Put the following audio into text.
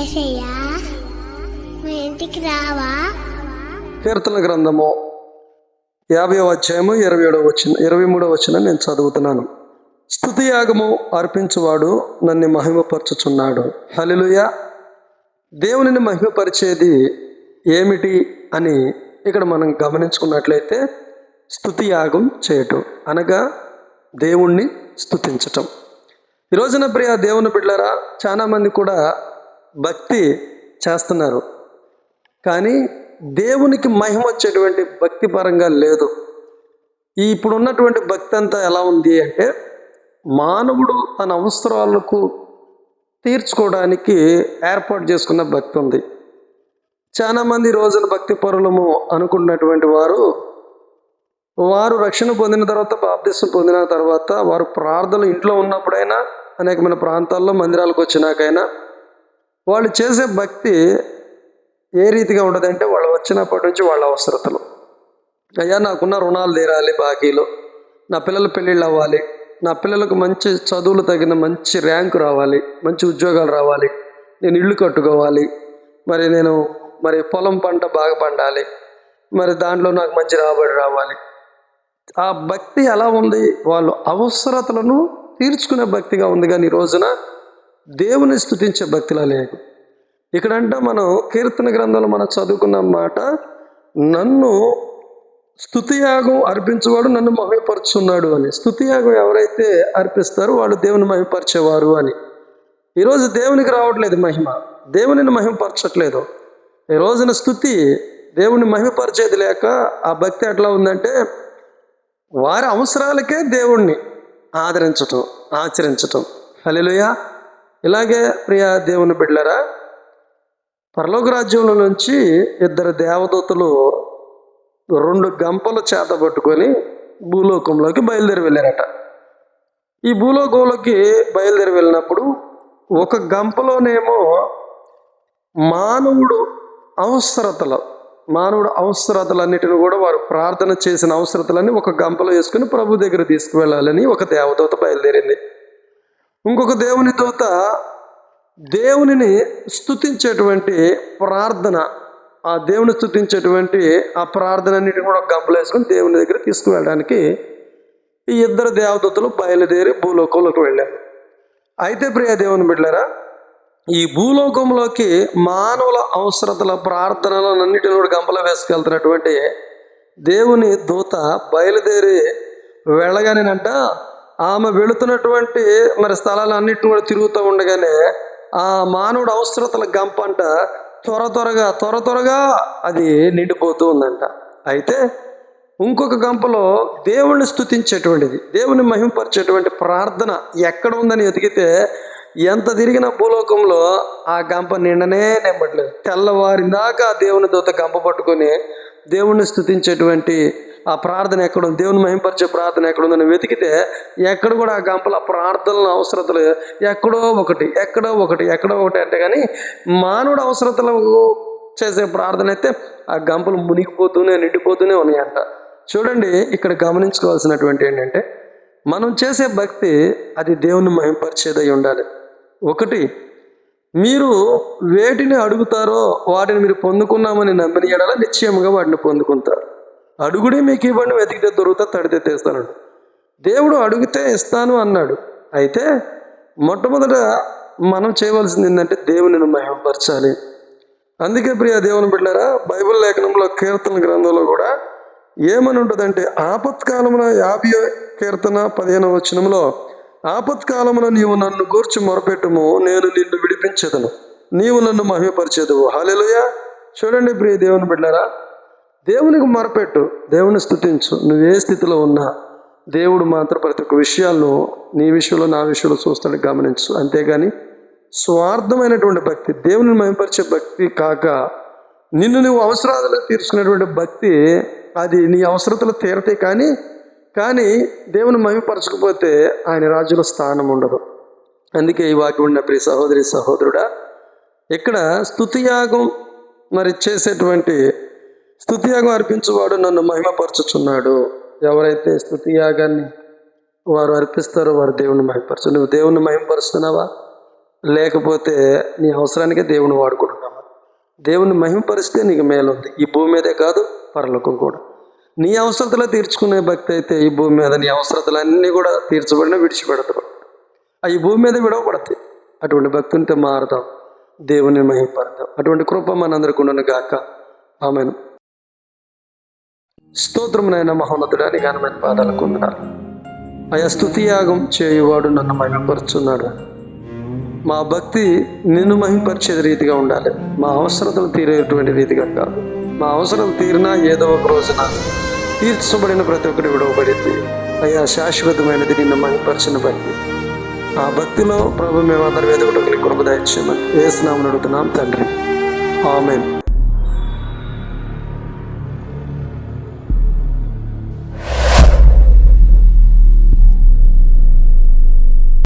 ఏసయ్యా మా ఇంటికి రావా? కీర్తన గ్రంథము యాభై అధ్యాయము ఇరవై ఏడవ వచ్చిన ఇరవై మూడవ వచ్చిన నేను చదువుతున్నాను. స్థుతి యాగము అర్పించువాడు నన్ను మహిమపరచుచున్నాడు. హలిలుయ దేవునిని మహిమపరిచేది ఏమిటి అని ఇక్కడ మనం గమనించుకున్నట్లయితే స్థుతి యాగం చేయటం అనగా దేవుణ్ణి స్థుతించటం. ఈ రోజున ప్రియ దేవుని బిడ్డరా చాలామంది కూడా భక్తి చేస్తున్నారు. కానీ దేవునికి మహిమ వచ్చేటువంటి భక్తి పరంగా లేదు. ఈ ఇప్పుడు ఉన్నటువంటి భక్తి అంతా ఎలా ఉంది అంటే మానవుడు తన అవసరాలకు తీర్చుకోవడానికి ఏర్పాటు చేసుకున్న భక్తి ఉంది. చాలామంది ఈ రోజున భక్తి పరులము అనుకున్నటువంటి వారు వారు రక్షణ పొందిన తర్వాత బాప్తిసం పొందిన తర్వాత వారు ప్రార్థనలు ఇంట్లో ఉన్నప్పుడైనా అనేకమైన ప్రాంతాల్లో మందిరాలకు వచ్చినాకైనా వాళ్ళు చేసే భక్తి ఏ రీతిగా ఉండదంటే వాళ్ళు వచ్చినప్పటి నుంచి వాళ్ళ అవసరతలు. అయ్యా నాకున్న రుణాలు తీరాలి బాకీలు. నా పిల్లల పెళ్ళిళ్ళు అవ్వాలి. నా పిల్లలకు మంచి చదువులు తగిన మంచి ర్యాంకు రావాలి. మంచి ఉద్యోగాలు రావాలి. నేను ఇల్లు కట్టుకోవాలి. మరి నేను మరి పొలం పంట బాగా పండాలి. మరి దాంట్లో నాకు మంచి రాబడి రావాలి. ఆ భక్తి ఎలా ఉంది? వాళ్ళు అవసరతలను తీర్చుకునే భక్తిగా ఉంది. కానీ ఈ రోజున దేవుని స్థుతించే భక్తిలా లేదు ఇక్కడంట మనం కీర్తన గ్రంథంలో మనం చదువుకున్న మాట నన్ను స్థుతియాగం అర్పించేవాడు నన్ను మహిమపరుచున్నాడు అని. స్థుతియాగం ఎవరైతే అర్పిస్తారో వాళ్ళు దేవుని మహిమపరిచేవారు అని. ఈరోజు దేవునికి రావట్లేదు మహిమ. దేవునిని మహిమపరచట్లేదు. ఈ రోజున స్థుతి దేవుని మహిమపరిచేది లేక ఆ భక్తి ఎట్లా ఉందంటే వారి అవసరాలకే దేవుణ్ణి ఆదరించటం ఆచరించటం. హల్లెలూయా. ఇలాగే ప్రియ దేవుని బిడ్లరా పరలోక రాజ్యంలో నుంచి ఇద్దరు దేవదూతలు రెండు గంపలు చేత పట్టుకొని భూలోకంలోకి బయలుదేరి వెళ్ళారట. ఈ భూలోకంలోకి బయలుదేరి వెళ్ళినప్పుడు ఒక గంపలోనేమో మానవుడు అవసరతలు మానవుడు అవసరతలన్నిటిని కూడా వారు ప్రార్థన చేసిన అవసరతలన్నీ ఒక గంపలో వేసుకుని ప్రభు దగ్గర తీసుకువెళ్ళాలని ఒక దేవదూత బయలుదేరింది. ఇంకొక దేవుని దూత దేవునిని స్తుతించేటువంటి ప్రార్థన ఆ దేవుని స్థుతించేటువంటి ఆ ప్రార్థన అన్నిటి కూడా గంపలేసుకొని దేవుని దగ్గర తీసుకువెళ్ళడానికి ఈ ఇద్దరు దేవదూతలు బయలుదేరి భూలోకంలోకి వెళ్ళారు. అయితే ప్రియ దేవుని బిడ్డలారా ఈ భూలోకంలోకి మానవుల అవసరతల ప్రార్థనలన్నిటిని కూడా గంపలు వేసుకెళ్తున్నటువంటి దేవుని దూత బయలుదేరి వెళ్ళగానేనంట ఆమె వెళుతున్నటువంటి మరి స్థలాలన్నిటిని కూడా తిరుగుతూ ఉండగానే ఆ మానవుడు అవసరతల గంప అంట త్వర త్వరగా త్వర త్వరగా అది నిండిపోతూ ఉందంట. అయితే ఇంకొక గంపలో దేవుణ్ణి స్థుతించేటువంటిది దేవుని మహింపరిచేటువంటి ప్రార్థన ఎక్కడ ఉందని ఎదిగితే ఎంత తిరిగిన భూలోకంలో ఆ గంప నిండనే నింపట్లేదు. తెల్లవారిందాక ఆ దేవుని దూత గంప పట్టుకొని దేవుణ్ణి స్థుతించేటువంటి ఆ ప్రార్థన ఎక్కడ ఉంది? దేవుని మహింపరిచే ప్రార్థన ఎక్కడ ఉందని వెతికితే ఎక్కడ కూడా ఆ గంపల ప్రార్థనల అవసరతలు ఎక్కడో ఒకటి ఎక్కడో ఒకటి ఎక్కడో ఒకటి అంటే కానీ మానవుడు అవసరతలు చేసే ప్రార్థన అయితే ఆ గంపలు మునిగిపోతూనే నిండిపోతూనే ఉన్నాయంట. చూడండి ఇక్కడ గమనించుకోవాల్సినటువంటి ఏంటంటే మనం చేసే భక్తి అది దేవుని మహింపరిచేదై ఉండాలి. ఒకటి మీరు వేటిని అడుగుతారో వాటిని మీరు పొందుకున్నామని నమ్మిన ఎడల నిశ్చయముగా వాటిని పొందుకుంటారు. అడుగుడే మీకు ఇవ్వండి వెతికితే దొరుకుతా తడితే తెస్తానండి. దేవుడు అడిగితే ఇస్తాను అన్నాడు. అయితే మొట్టమొదట మనం చేయవలసింది ఏంటంటే దేవునిని మహిమపరచాలి. అందుకే ప్రియ దేవుని బిడ్డారా బైబిల్ లేఖనంలో కీర్తన గ్రంథంలో కూడా ఏమని ఉంటుందంటే ఆపత్కాలమున యాభై కీర్తన పదిహేను వచనంలో ఆపత్కాలమున నీవు నన్ను గూర్చి మొరపెట్టుము నేను నిన్ను విడిపించేదను. నీవు నన్ను మహిమపరిచేదువు. హాలేలుయా చూడండి ప్రియ దేవుని బిడ్డారా దేవునికి మొరపెట్టు దేవుని స్థుతించు. నువ్వు ఏ స్థితిలో ఉన్నా దేవుడు మాత్రం ప్రతి ఒక్క విషయాలను నీ విషయంలో నా విషయంలో చూస్తాడు గమనించు. అంతేగాని స్వార్థమైనటువంటి భక్తి దేవుని మహిమపరిచే భక్తి కాక నిన్ను నువ్వు అవసరాలు తీర్చుకునేటువంటి భక్తి అది నీ అవసరతలు తీరతాయి కానీ కానీ దేవుని మహిమపరచకపోతే ఆయన రాజుల స్థానం ఉండదు. అందుకే ఈ వాక్యం ఉన్న ప్రియ సహోదరి సహోదరుడా ఇక్కడ స్థుతియాగం మరి చేసేటువంటి స్థుతియాగం అర్పించేవాడు నన్ను మహిమపరచుచున్నాడు. ఎవరైతే స్థుతియాగాన్ని వారు అర్పిస్తారో వారు దేవుని మహిమపరచు నువ్వు దేవుని మహిమపరుస్తున్నావా? లేకపోతే నీ అవసరానికే దేవుని వాడుకుంటున్నావా? దేవుని మహిమపరిస్తే నీకు మేలుంది ఈ భూమి మీదే కాదు పరలోకం కూడా. నీ అవసరతలో తీర్చుకునే భక్తి అయితే ఈ భూమి మీద నీ అవసరతలన్నీ కూడా తీర్చబడిన విడిచిపెడతావు. ఆ ఈ భూమి మీద విడవబడతాయి. అటువంటి భక్తుంటే మారదాం దేవుని మహిమపడతాం అటువంటి కృప మనందరికి ఉండను గాక. ఆమెను. స్తోత్రమునైన మహోన్నతుడా నీ ఘనమైన పాదాలకు ఉన్నారు ఆయా స్థుతియాగం చేయువాడు నన్ను మహిమపరుచున్నాడు. మా భక్తి నిన్ను మహింపరిచేది రీతిగా ఉండాలి. మా అవసరతలు తీరేటువంటి రీతిగా కాదు. మా అవసరం తీరినా ఏదో ఒక రోజున తీర్చబడిన ప్రతి ఒక్కటి విడవబడింది. అయ్యా శాశ్వతమైనది నిన్ను మహింపరిచిన భక్తి. ఆ భక్తిలో ప్రభు మేమందరం ఎదుగుటకు నీ కృప దయచేయమని ఏ స్నామని అడుగుతున్నాం తండ్రి. ఆమెన్.